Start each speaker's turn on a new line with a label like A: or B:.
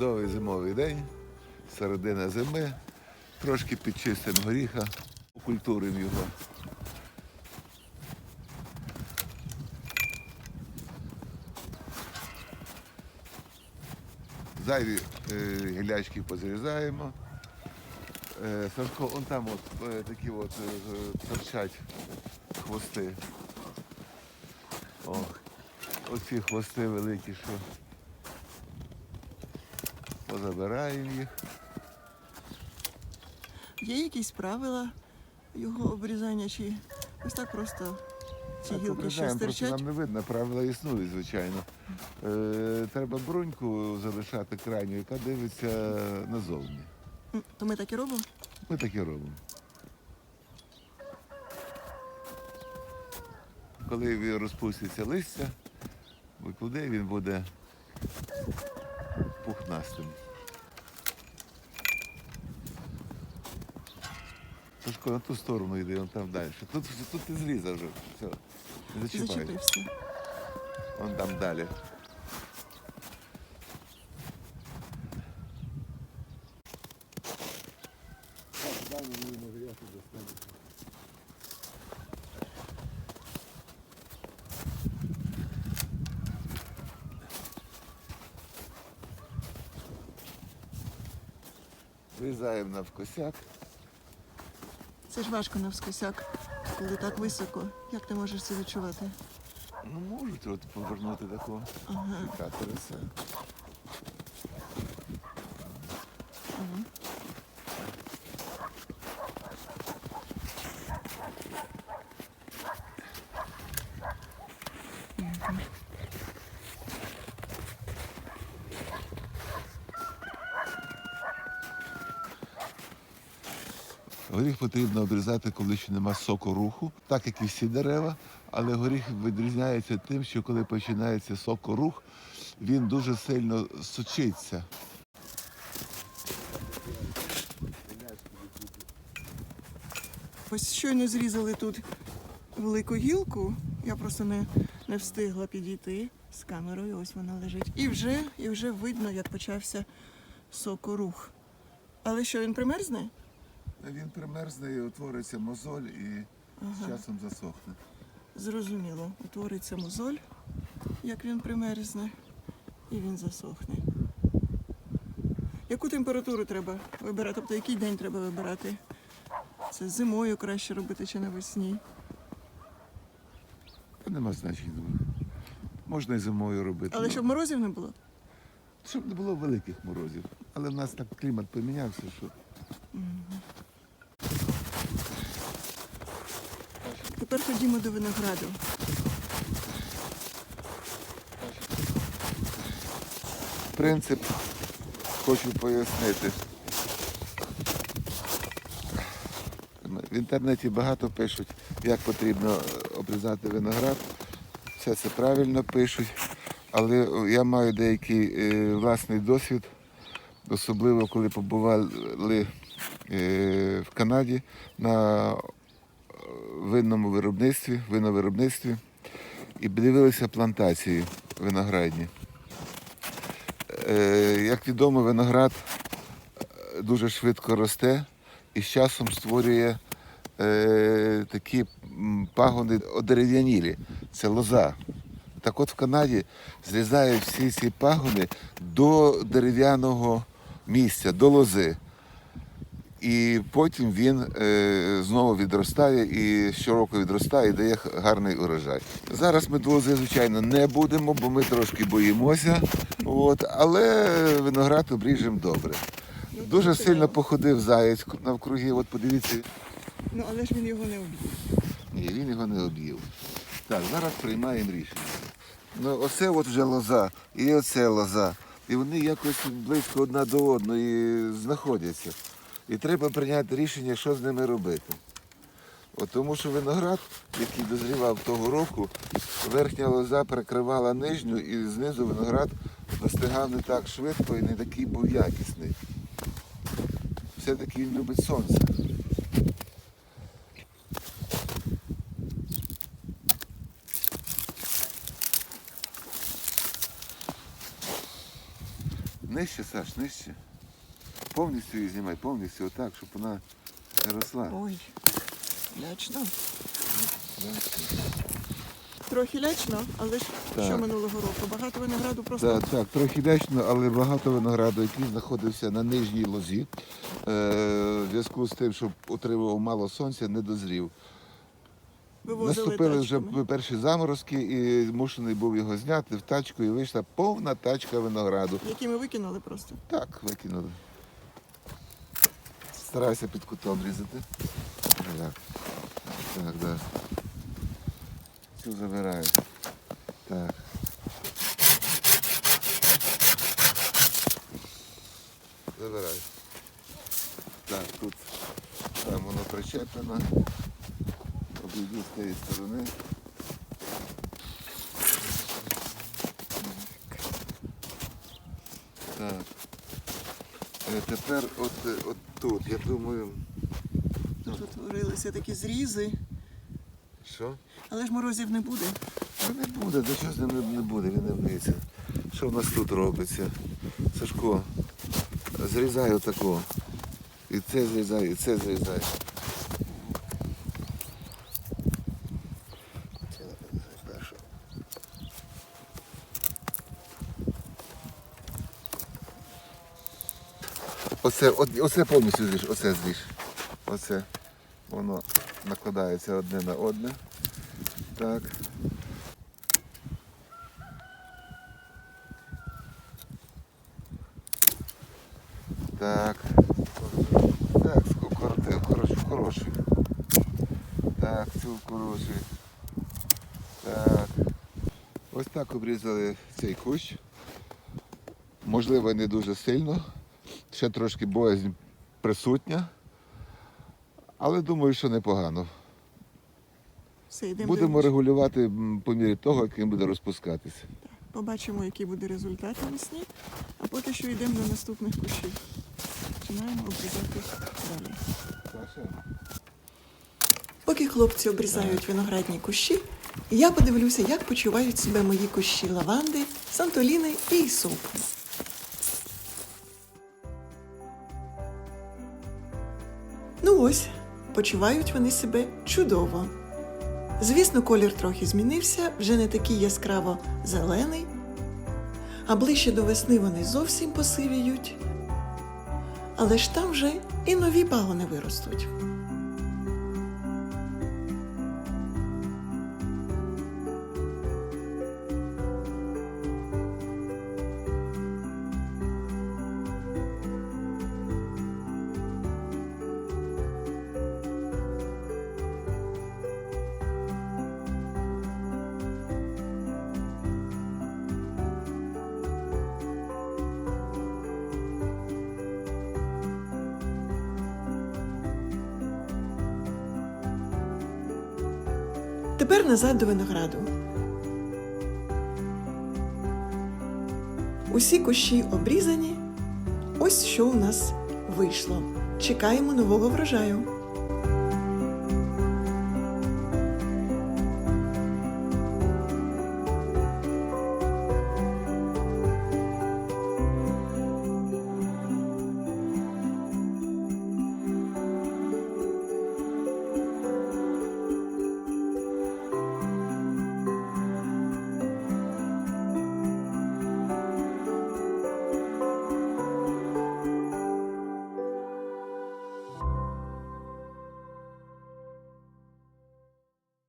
A: Чудовий зимовий день, середина зими. Трошки підчистимо горіха, окультуримо його. Зайві е, гілячки позрізаємо. Е, Сашко, он там от е, такі от е, торчать хвости. О, оці хвости великі, що позабираємо їх.
B: Є якісь правила його обрізання, чи ось так просто ці
A: Так,
B: гілки
A: просто
B: стирчать?
A: нам не видно, правила існують, звичайно. Е, треба бруньку залишати крайню, яка дивиться назовні.
B: То ми так і робимо?
A: Ми так і робимо. Коли розпуститься листя, викладе, він буде пухнастим. Сашко, на ту сторону йди, вон там далі. Тут, тут ти зрізав вже. Все. Не зачіпай.
B: Зачепився.
A: Вон там далі. Врізаємо навкосяк.
B: Це ж важко навскосяк, коли так високо. Як ти можеш це відчувати?
A: Ну, можуть от повернути такого
B: Ага.
A: Так, все. Горіх потрібно обрізати, коли ще нема соку руху, так як і всі дерева. Але горіх відрізняється тим, що коли починається сокорух, він дуже сильно сочиться.
B: Ось щойно зрізали тут велику гілку. Я просто не, не встигла підійти з камерою. Ось вона лежить. І вже, і вже видно, як почався сокорух. Але що він примерзне?
A: Він примерзне і утвориться мозоль і з часом засохне.
B: Зрозуміло, утвориться мозоль, як він примерзне, і він засохне. Яку температуру треба вибирати? Тобто який день треба вибирати? Це зимою краще робити чи навесні?
A: Та нема значення. думаю. Можна і зимою робити.
B: Але
A: ну,
B: щоб морозів не було?
A: щоб не було великих морозів. Але в нас так клімат помінявся, що
B: Тепер ходімо до винограду.
A: принцип хочу пояснити. В інтернеті багато пишуть, як потрібно е, обрізати виноград. Все це правильно пишуть, але я маю деякий е, власний досвід, особливо коли побували е, в Канаді на винному виробництві, виновиробництві і дивилися плантації виноградні. Е, Як відомо, виноград е, дуже швидко росте і з часом створює е, такі пагони одерев'янілі. Це лоза. Так от в Канаді зрізають всі ці пагони до дерев'яного місця, до лози. І потім він е, знову відростає і щороку відростає і дає гарний урожай. Зараз лози, звичайно, не будемо, бо ми трошки боїмося. От, але виноград обріжемо добре. Дуже сильно походив заєць навкруги. От подивіться,
B: Ну але ж він його не об'їв.
A: ні, він його не об'їв. Так, зараз приймаємо рішення. Ну, оце от вже лоза, і оце лоза. І вони якось близько одна до одної знаходяться. І треба прийняти рішення, що з ними робити. От тому що виноград, який дозрівав того року, верхня лоза перекривала нижню, і знизу виноград достигав не так швидко і не такий був якісний. Все-таки він любить сонце. Нижче, Саш, нижче. Повністю її знімай, повністю отак, щоб вона не росла.
B: Ой, лячно. Трохи лячно, але ж
A: Так.
B: що минулого року? Багато винограду просто
A: Так, так, трохи лячно, але багато винограду, який знаходився на нижній лозі, е, в зв'язку з тим, що отримував мало сонця, не дозрів.
B: вивозили
A: Наступили вже
B: тачками.
A: перші заморозки, і змушений був його зняти в тачку, і вийшла повна тачка винограду.
B: Які ми викинули просто.
A: Так, викинули. Старайся під кутом різати. Так, так, так. Цю забираю. Так. Забирай. Так, тут там воно причеплено. Обійду з тієї сторони. Так. Е, Тепер от, е, от тут, я думаю,
B: Тут утворилися такі зрізи,
A: що?
B: але ж морозів не буде.
A: Та не буде, до чого з ним не- буде, він не вміється. Що в нас тут робиться? Сашко, зрізай отако. І це зрізаю, і це зрізай. Оце, оце повністю зріж, оце зріж. Оце. Воно накладається одне на одне. Так. Так. Так, коротив, коротше, хороший. Так, цю хороший. Так. Ось так обрізали цей кущ. Можливо, не дуже сильно. Ще трошки боязнь присутня. Але думаю, що непогано.
B: Все, йдемо
A: Будемо регулювати м, по мірі того, як він буде розпускатися.
B: Побачимо, який буде результат навесні. А поки що йдемо до наступних кущів. Починаємо обрізати далі. Поки хлопці обрізають виноградні кущі, я подивлюся, як почувають себе мої кущі лаванди, сантоліни і ісопу. Ось, почувають вони себе чудово. Звісно, колір трохи змінився, вже не такий яскраво зелений, а ближче до весни вони зовсім посивіють. Але ж там вже і нові пагони виростуть. Тепер назад до винограду. Усі кущі обрізані. Ось що у нас вийшло. Чекаємо нового врожаю.